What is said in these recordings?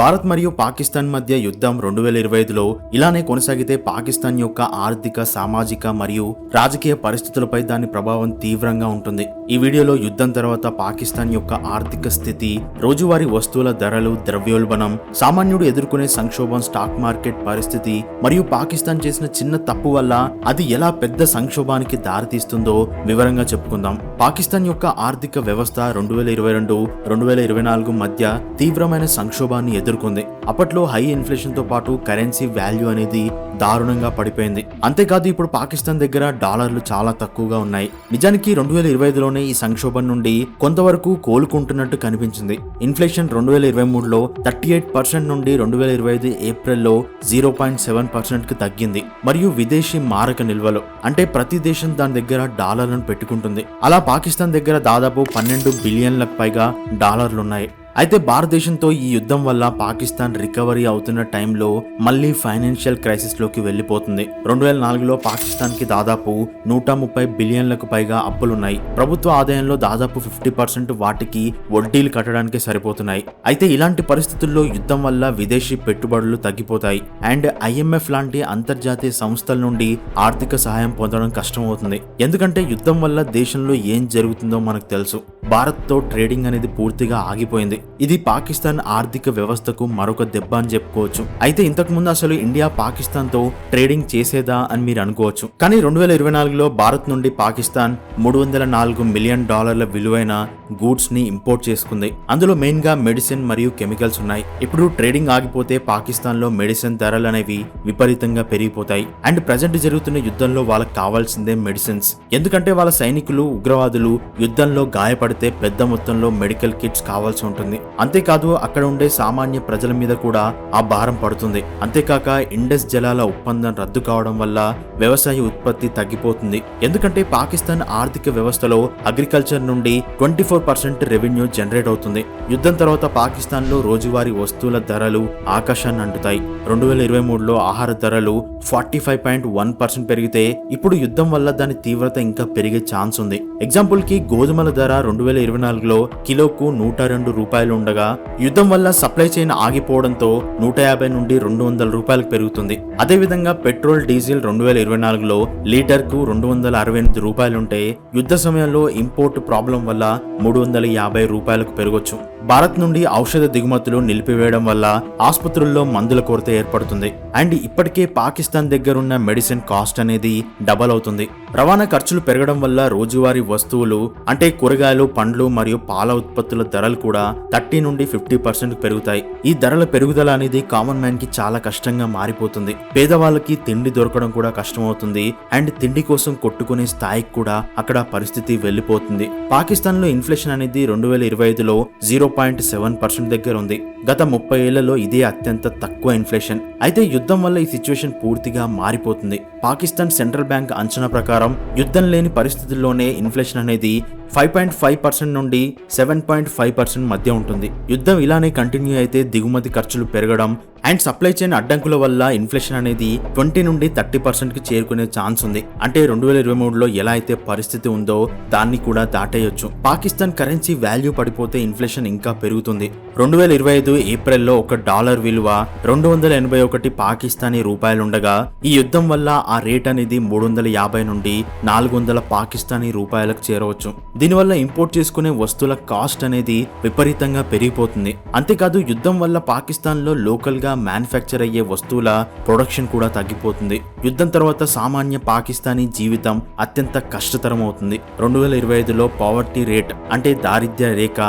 భారత్ మరియు పాకిస్తాన్ మధ్య యుద్ధం రెండు వేల ఇరవై ఐదులో ఇలానే కొనసాగితే పాకిస్తాన్ యొక్క ఆర్థిక సామాజిక మరియు రాజకీయ పరిస్థితులపై దాని ప్రభావం తీవ్రంగా ఉంటుంది. ఈ వీడియోలో యుద్ధం తర్వాత పాకిస్తాన్ యొక్క ఆర్థిక స్థితి రోజువారీ వస్తువుల ధరలు ద్రవ్యోల్బణం సామాన్యుడు ఎదుర్కొనే సంక్షోభం స్టాక్ మార్కెట్ పరిస్థితి మరియు పాకిస్తాన్ చేసిన చిన్న తప్పు వల్ల అది ఎలా పెద్ద సంక్షోభానికి దారితీస్తుందో వివరంగా చెప్పుకుందాం. పాకిస్తాన్ యొక్క ఆర్థిక వ్యవస్థ రెండు వేల ఇరవై రెండు రెండు వేల ఇరవై నాలుగు మధ్య తీవ్రమైన సంక్షోభాన్ని ఎదురు ఎదుర్కొంది అప్పట్లో హై ఇన్ఫ్లేషన్తో పాటు కరెన్సీ వాల్యూ అనేది దారుణంగా పడిపోయింది. అంతేకాదు ఇప్పుడు పాకిస్తాన్ దగ్గర డాలర్లు చాలా తక్కువగా ఉన్నాయి. నిజానికి రెండు వేల ఇరవై ఐదులోనే ఈ సంక్షోభం నుండి కొంతవరకు కోలుకుంటున్నట్టు కనిపించింది. ఇన్ఫ్లేషన్ రెండు వేల ఇరవై మూడులో థర్టీ ఎయిట్ పర్సెంట్ నుండి రెండు వేల ఇరవై ఐదు ఏప్రిల్లో జీరో పాయింట్ సెవెన్ పర్సెంట్కి తగ్గింది. మరియు విదేశీ మారక నిల్వలు అంటే ప్రతి దేశం దాని దగ్గర డాలర్లను పెట్టుకుంటుంది. అలా పాకిస్తాన్ దగ్గర దాదాపు పన్నెండు బిలియన్లకు పైగా డాలర్లున్నాయి. అయితే భారతదేశంతో ఈ యుద్ధం వల్ల పాకిస్తాన్ రికవరీ అవుతున్న టైంలో మళ్ళీ ఫైనాన్షియల్ క్రైసిస్లోకి వెళ్ళిపోతుంది రెండు వేల నాలుగులో పాకిస్తాన్కి దాదాపు నూట ముప్పై బిలియన్లకు పైగా అప్పులున్నాయి. ప్రభుత్వ ఆదాయంలో దాదాపు ఫిఫ్టీ పర్సెంట్ వాటికి వడ్డీలు కట్టడానికి సరిపోతున్నాయి. అయితే ఇలాంటి పరిస్థితుల్లో యుద్ధం వల్ల విదేశీ పెట్టుబడులు తగ్గిపోతాయి. అండ్ ఐఎంఎఫ్ లాంటి అంతర్జాతీయ సంస్థల నుండి ఆర్థిక సహాయం పొందడం కష్టమవుతుంది. ఎందుకంటే యుద్ధం వల్ల దేశంలో ఏం జరుగుతుందో మనకు తెలుసు. భారత్తో ట్రేడింగ్ అనేది పూర్తిగా ఆగిపోయింది. ఇది పాకిస్తాన్ ఆర్థిక వ్యవస్థకు మరొక దెబ్బ అని చెప్పుకోవచ్చు. అయితే ఇంతకు ముందు అసలు ఇండియా పాకిస్తాన్తో ట్రేడింగ్ చేసేదా అని మీరు అనుకోవచ్చు. కానీ రెండు వేల ఇరవై నాలుగులో భారత్ నుండి పాకిస్తాన్ మూడు వందల నాలుగు మిలియన్ డాలర్ల విలువైన గూడ్స్ని ఇంపోర్ట్ చేసుకుంది. అందులో మెయిన్గా మెడిసిన్ మరియు కెమికల్స్ ఉన్నాయి. ఇప్పుడు ట్రేడింగ్ ఆగిపోతే పాకిస్తాన్లో మెడిసిన్ ధరలు అనేవి విపరీతంగా పెరిగిపోతాయి. అండ్ ప్రజెంట్ జరుగుతున్న యుద్ధంలో వాళ్ళకి కావాల్సిందే మెడిసిన్స్. ఎందుకంటే వాళ్ళ సైనికులు ఉగ్రవాదులు యుద్ధంలో గాయపడితే పెద్ద మొత్తంలో మెడికల్ కిట్స్ కావాల్సి ఉంటుంది. అంతేకాదు అక్కడ ఉండే సామాన్య ప్రజల మీద కూడా ఆ భారం పడుతుంది. అంతేకాక ఇండస్ జలాల ఒప్పందం రద్దు కావడం వల్ల వ్యవసాయ ఉత్పత్తి తగ్గిపోతుంది. ఎందుకంటే పాకిస్తాన్ ఆర్థిక వ్యవస్థలో అగ్రికల్చర్ నుండి twenty four percent revenue generate అవుతుంది. యుద్ధం తర్వాత పాకిస్తాన్లో రోజువారీ వస్తువుల ధరలు ఆకాశాన్ని అంటుతాయి. రెండు వేల ఇరవై మూడులో ఆహార ధరలు forty five point one percent పెరిగితే ఇప్పుడు యుద్ధం వల్ల దాని తీవ్రత ఇంకా పెరిగే ఛాన్స్ ఉంది. ఎగ్జాంపుల్కి గోధుమల ధర రెండు వేల ఇరవై నాలుగులో కిలోకు నూట రెండు రూపాయలు ఉండగా యుద్ధం వల్ల సప్లై చైన్ ఆగిపోవడంతో నూట యాభై నుండి రెండు వందల రూపాయలకు పెరుగుతుంది. అదేవిధంగా పెట్రోల్ డీజిల్ రెండు వేల ఇరవై నాలుగులో లీటర్కు రెండు వందల అరవై ఎనిమిది రూపాయలుంటే యుద్ధ సమయంలో ఇంపోర్ట్ ప్రాబ్లం వల్ల మూడు వందల యాభై రూపాయలకు పెరగొచ్చు. భారత్ నుండి ఔషధ దిగుమతులు నిలిపివేయడం వల్ల ఆసుపత్రుల్లో మందుల కొరత ఏర్పడుతుంది. అండ్ ఇప్పటికే పాకిస్తాన్ దగ్గరున్న మెడిసిన్ కాస్ట్ అనేది డబల్ అవుతుంది. రవాణా ఖర్చులు పెరగడం వల్ల రోజువారీ వస్తువులు అంటే కూరగాయలు పండ్లు మరియు పాల ఉత్పత్తుల ధరలు కూడా థర్టీ నుండి ఫిఫ్టీ పర్సెంట్ పెరుగుతాయి. ఈ ధరల పెరుగుదల అనేది కామన్ మ్యాన్కి చాలా కష్టంగా మారిపోతుంది. పేదవాళ్ళకి తిండి దొరకడం కూడా కష్టమవుతుంది. అండ్ తిండి కోసం కొట్టుకునే స్థాయికి కూడా అక్కడ పరిస్థితి వెళ్ళిపోతుంది పాకిస్తాన్లో ఇన్ఫ్లేషన్ అనేది రెండు వేల ఇరవై ఐదులో జీరో పాయింట్ సెవెన్ పర్సెంట్ దగ్గర ఉంది. గత ముప్పై ఏళ్ళలో ఇదే అత్యంత తక్కువ ఇన్ఫ్లేషన్. అయితే యుద్ధం వల్ల ఈ సిచ్యువేషన్ పూర్తిగా మారిపోతుంది. పాకిస్తాన్ సెంట్రల్ బ్యాంక్ అంచనా ప్రకారం యుద్ధం లేని పరిస్థితుల్లోనే ఇన్ఫ్లేషన్ అనేది ఫైవ్ పాయింట్ ఫైవ్ పర్సెంట్ నుండి సెవెన్ పాయింట్ ఫైవ్ పర్సెంట్ మధ్య ఉంటుంది. యుద్ధం ఇలానే కంటిన్యూ అయితే దిగుమతి ఖర్చులు పెరగడం అండ్ సప్లై చైన్ అడ్డంకుల వల్ల ఇన్ఫ్లేషన్ అనేది ట్వంటీ నుండి థర్టీ పర్సెంట్కి చేరుకునే ఛాన్స్ ఉంది. అంటే రెండు వేల ఇరవై మూడులో ఎలా అయితే పరిస్థితి ఉందో దాన్ని కూడా దాటేయొచ్చు. పాకిస్తాన్ కరెన్సీ వాల్యూ పడిపోతే ఇన్ఫ్లేషన్ ఇంకా పెరుగుతుంది. రెండు వేల ఇరవై ఐదు ఏప్రిల్లో ఒక డాలర్ విలువ రెండు వందల ఎనభై ఒకటి పాకిస్తానీ రూపాయలుండగా ఈ యుద్ధం వల్ల ఆ రేట్ అనేది మూడు వందల యాభై నుండి నాలుగు వందల పాకిస్తానీ రూపాయలకు చేరవచ్చు. దీనివల్ల ఇంపోర్ట్ చేసుకునే వస్తువుల కాస్ట్ అనేది విపరీతంగా పెరిగిపోతుంది. అంతేకాదు యుద్ధం వల్ల పాకిస్తాన్లో లోకల్గా మ్యానుఫ్యాక్చర్ అయ్యే వస్తువుల ప్రొడక్షన్ కూడా తగ్గిపోతుంది. యుద్ధం తర్వాత సామాన్య పాకిస్తానీ జీవితం అత్యంత కష్టతరం అవుతుంది రెండు వేల ఇరవై ఐదులో పావర్టీ రేట్ అంటే దారిద్ర్య రేఖ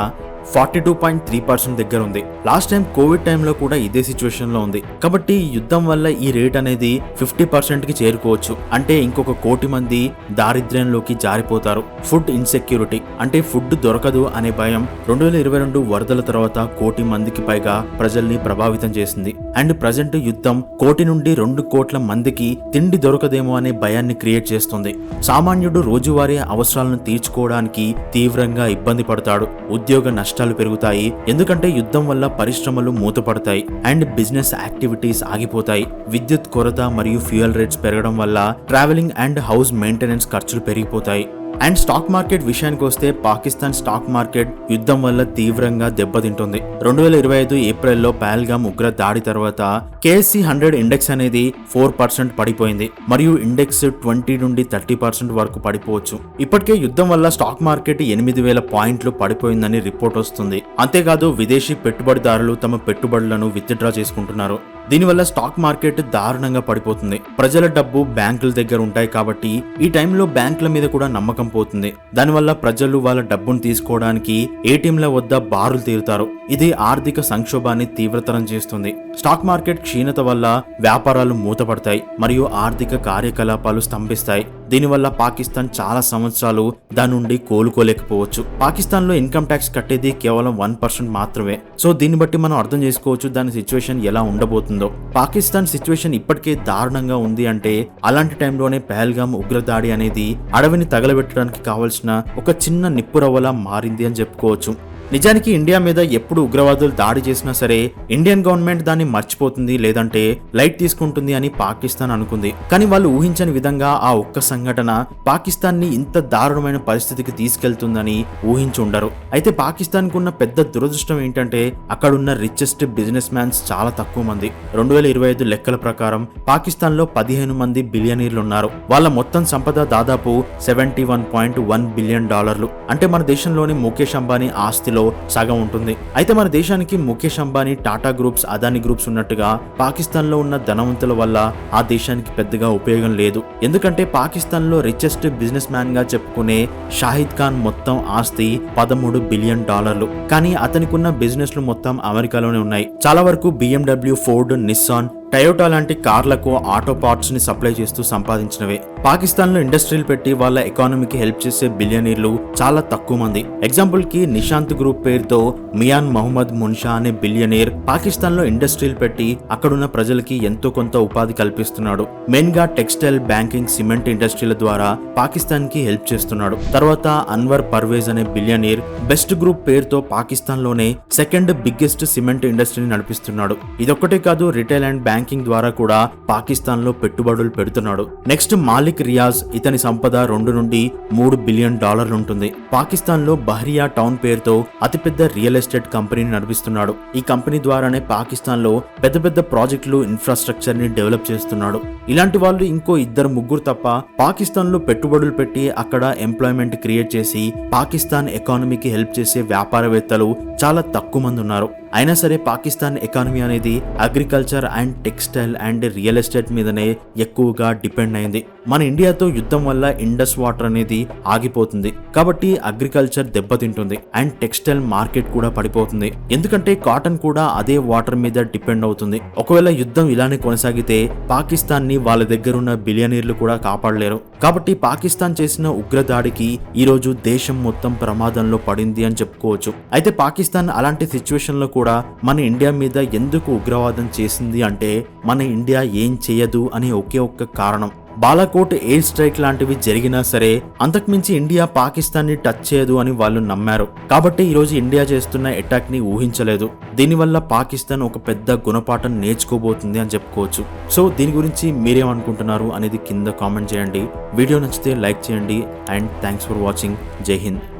forty two point three percent దగ్గర ఉంది లాస్ట్ టైం కోవిడ్ టైంలో కూడా ఇదే సిచ్యువేషన్లో ఉంది. కాబట్టి యుద్ధం వల్ల ఈ రేట్ అనేది ఫిఫ్టీ పర్సెంట్కి చేరుకోవచ్చు. అంటే ఇంకొక కోటి మంది దారిద్ర్యంలోకి జారిపోతారు. ఫుడ్ ఇన్సెక్యూరిటీ అంటే ఫుడ్ దొరకదు అనే భయం రెండు వేల ఇరవై రెండు వరదల తర్వాత కోటి మందికి పైగా ప్రజల్ని ప్రభావితం చేసింది. అండ్ ప్రజెంట్ యుద్ధం కోటి నుండి రెండు కోట్ల మందికి తిండి దొరకదేమో అనే భయాన్ని క్రియేట్ చేస్తుంది. సామాన్యుడు రోజువారీ అవసరాలను తీర్చుకోవడానికి తీవ్రంగా ఇబ్బంది పడతాడు. ఉద్యోగ నష్టాలు పెరుగుతాయి. ఎందుకంటే యుద్ధం వల్ల పరిశ్రమలు మూతపడతాయి. అండ్ బిజినెస్ యాక్టివిటీస్ ఆగిపోతాయి. విద్యుత్ కొరత మరియు ఫ్యూయల్ రేట్స్ పెరగడం వల్ల ట్రావెలింగ్ అండ్ హౌస్ మెయింటెనెన్స్ ఖర్చులు పెరిగిపోతాయి. అండ్ స్టాక్ మార్కెట్ విషయానికి వస్తే పాకిస్తాన్ స్టాక్ మార్కెట్ యుద్ధం వల్ల తీవ్రంగా దెబ్బతింటుంది. రెండు వేల ఇరవై ఐదు ఏప్రిల్లో పహల్గామ్ ఉగ్ర దాడి తర్వాత కేఎస్సి హండ్రెడ్ ఇండెక్స్ అనేది ఫోర్ పర్సెంట్ పడిపోయింది. మరియు ఇండెక్స్ ట్వంటీ నుండి థర్టీ పర్సెంట్ వరకు పడిపోవచ్చు. ఇప్పటికే యుద్ధం వల్ల స్టాక్ మార్కెట్ ఎనిమిది వేల పాయింట్లు పడిపోయిందని రిపోర్ట్ వస్తుంది. అంతేకాదు విదేశీ పెట్టుబడిదారులు తమ పెట్టుబడులను విత్డ్రా చేసుకుంటున్నారు. దీనివల్ల స్టాక్ మార్కెట్ దారుణంగా పడిపోతుంది. ప్రజల డబ్బు బ్యాంకుల దగ్గర ఉంటాయి కాబట్టి ఈ టైంలో బ్యాంకుల మీద కూడా నమ్మకం పోతుంది. దానివల్ల ప్రజలు వాళ్ళ డబ్బును తీసుకోవడానికి ఏటీఎంల వద్ద బారులు తీరుతారు. ఇది ఆర్థిక సంక్షోభాన్ని తీవ్రతరం చేస్తుంది. స్టాక్ మార్కెట్ క్షీణత వల్ల వ్యాపారాలు మూతపడతాయి మరియు ఆర్థిక కార్యకలాపాలు స్తంభిస్తాయి. దీనివల్ల పాకిస్తాన్ చాలా సంవత్సరాలు దాని నుండి కోలుకోలేకపోవచ్చు. పాకిస్తాన్లో ఇన్కమ్ ట్యాక్స్ కట్టేది కేవలం వన్ పర్సెంట్ మాత్రమే. సో దీన్ని బట్టి మనం అర్థం చేసుకోవచ్చు దాని సిచ్యువేషన్ ఎలా ఉండబోతుందో. పాకిస్తాన్ సిచ్యువేషన్ ఇప్పటికే దారుణంగా ఉంది అంటే అలాంటి టైంలోనే పెహల్గామ్ ఉగ్రదాడి అనేది అడవిని తగలబెట్టడానికి కావాల్సిన ఒక చిన్న నిప్పురవ్వలా మారింది అని చెప్పుకోవచ్చు. నిజానికి ఇండియా మీద ఎప్పుడు ఉగ్రవాదులు దాడి చేసినా సరే ఇండియన్ గవర్నమెంట్ దాన్ని మర్చిపోతుంది లేదంటే లైట్ తీసుకుంటుంది అని పాకిస్తాన్ అనుకుంది. కానీ వాళ్ళు ఊహించని విధంగా ఆ ఒక్క సంఘటన పాకిస్తాన్ని ఇంత దారుణమైన పరిస్థితికి తీసుకెళ్తుందని ఊహించి ఉండరు అయితే పాకిస్తాన్ కున్న పెద్ద దురదృష్టం ఏంటంటే అక్కడున్న రిచెస్ట్ బిజినెస్ మ్యాన్స్ చాలా తక్కువ మంది. రెండు వేల ఇరవై ఐదు లెక్కల ప్రకారం పాకిస్తాన్లో పదిహేను మంది బిలియనీర్లు ఉన్నారు వాళ్ళ మొత్తం సంపద దాదాపు seventy one point one billion డాలర్లు. అంటే మన దేశంలోని ముఖేష్ అంబానీ ఆస్తిలో సగం ఉంటుంది. అయితే మన దేశానికి ముఖేష్ అంబానీ టాటా గ్రూప్స్ అదాని గ్రూప్స్ ఉన్నట్టుగా పాకిస్తాన్లో ఉన్న ధనవంతుల వల్ల ఆ దేశానికి పెద్దగా ఉపయోగం లేదు. ఎందుకంటే పాకిస్తాన్లో రిచెస్ట్ బిజినెస్ మ్యాన్గా చెప్పుకునే షాహిద్ ఖాన్ మొత్తం ఆస్తి పదమూడు బిలియన్ డాలర్లు. కానీ అతనికి ఉన్న బిజినెస్లు మొత్తం అమెరికాలోనే ఉన్నాయి. చాలా వరకు బిఎండబ్ల్యూ ఫోర్డ్ నిస్సాన్ టయోటా లాంటి కార్లకు ఆటో పార్ట్స్ని సప్లై చేస్తూ సంపాదించినవే. పాకిస్తాన్లో ఇండస్ట్రీలు పెట్టి వాళ్ళ ఎకానమీకి హెల్ప్ చేసే బిలియనీర్లు చాలా తక్కువ మంది. ఎగ్జాంపుల్కి నిశాంత్ గ్రూప్ పేరుతో మియాన్ మహమ్మద్ మున్షా అనే బిలియనీర్ పాకిస్తాన్లో ఇండస్ట్రీలు పెట్టి అక్కడున్న ప్రజలకి ఎంతో కొంత ఉపాధి కల్పిస్తున్నాడు. మెయిన్గా టెక్స్టైల్ బ్యాంకింగ్ సిమెంట్ ఇండస్ట్రీల ద్వారా పాకిస్తాన్కి హెల్ప్ చేస్తున్నాడు. తర్వాత అన్వర్ పర్వేజ్ అనే బిలియనీర్ బెస్ట్ గ్రూప్ పేరుతో పాకిస్తాన్లోనే సెకండ్ బిగ్గెస్ట్ సిమెంట్ ఇండస్ట్రీని నడిపిస్తున్నాడు. ఇదొక్కటే కాదు రిటైల్ అండ్ బ్యాంకింగ్ ద్వారా కూడా పాకిస్తాన్లో పెట్టుబడులు పెడుతున్నాడు. నెక్స్ట్ మాలిక్ రియాజ్ ఇతని సంపద రెండు నుండి మూడు బిలియన్ డాలర్లు ఉంటుంది. పాకిస్తాన్లో బహ్రియా టౌన్ పేరుతో అతిపెద్ద రియల్ ఎస్టేట్ కంపెనీని నడిపిస్తున్నాడు. ఈ కంపెనీ ద్వారానే పాకిస్తాన్లో పెద్ద పెద్ద ప్రాజెక్టులు ఇన్ఫ్రాస్ట్రక్చర్ని డెవలప్ చేస్తున్నాడు. ఇలాంటి వాళ్ళు ఇంకో ఇద్దరు ముగ్గురు తప్ప పాకిస్తాన్లో పెట్టుబడులు పెట్టి అక్కడ ఎంప్లాయ్మెంట్ క్రియేట్ చేసి పాకిస్తాన్ ఎకానమీకి హెల్ప్ చేసే వ్యాపారవేత్తలు చాలా తక్కువ మంది ఉన్నారు. అయినా సరే పాకిస్తాన్ ఎకానమీ అనేది agriculture and textile and real estate మీదనే ఎక్కువగా డిపెండ్ అయింది. మన ఇండియాతో యుద్ధం వల్ల ఇండస్ వాటర్ అనేది ఆగిపోతుంది. కాబట్టి అగ్రికల్చర్ దెబ్బతింటుంది అండ్ టెక్స్టైల్ మార్కెట్ కూడా పడిపోతుంది. ఎందుకంటే కాటన్ కూడా అదే వాటర్ మీద డిపెండ్ అవుతుంది. ఒకవేళ యుద్ధం ఇలానే కొనసాగితే పాకిస్తాన్ని వాళ్ళ దగ్గర ఉన్న బిలియనీర్లు కూడా కాపాడలేరు. కాబట్టి పాకిస్తాన్ చేసిన ఉగ్రదాడికి ఈరోజు దేశం మొత్తం ప్రమాదంలో పడింది అని చెప్పుకోవచ్చు. అయితే పాకిస్తాన్ అలాంటి సిచ్యువేషన్లో కూడా మన ఇండియా మీద ఎందుకు ఉగ్రవాదం చేసింది అంటే మన ఇండియా ఏం చేయదు అనే ఒకే ఒక్క కారణం. బాలాకోట్ ఎయిర్ స్ట్రైక్ లాంటివి జరిగినా సరే అంతకుమించి ఇండియా పాకిస్తాన్ని టచ్ చేయదు అని వాళ్ళు నమ్మారు. కాబట్టి ఈరోజు ఇండియా చేస్తున్న అటాక్ని ఊహించలేదు. దీనివల్ల పాకిస్తాన్ ఒక పెద్ద గుణపాఠం నేర్చుకోబోతుంది అని చెప్పుకోవచ్చు. సో దీని గురించి మీరేమనుకుంటున్నారు అనేది కింద కామెంట్ చేయండి. వీడియో నచ్చితే లైక్ చేయండి అండ్ థ్యాంక్స్ ఫర్ వాచింగ్. జై హింద్.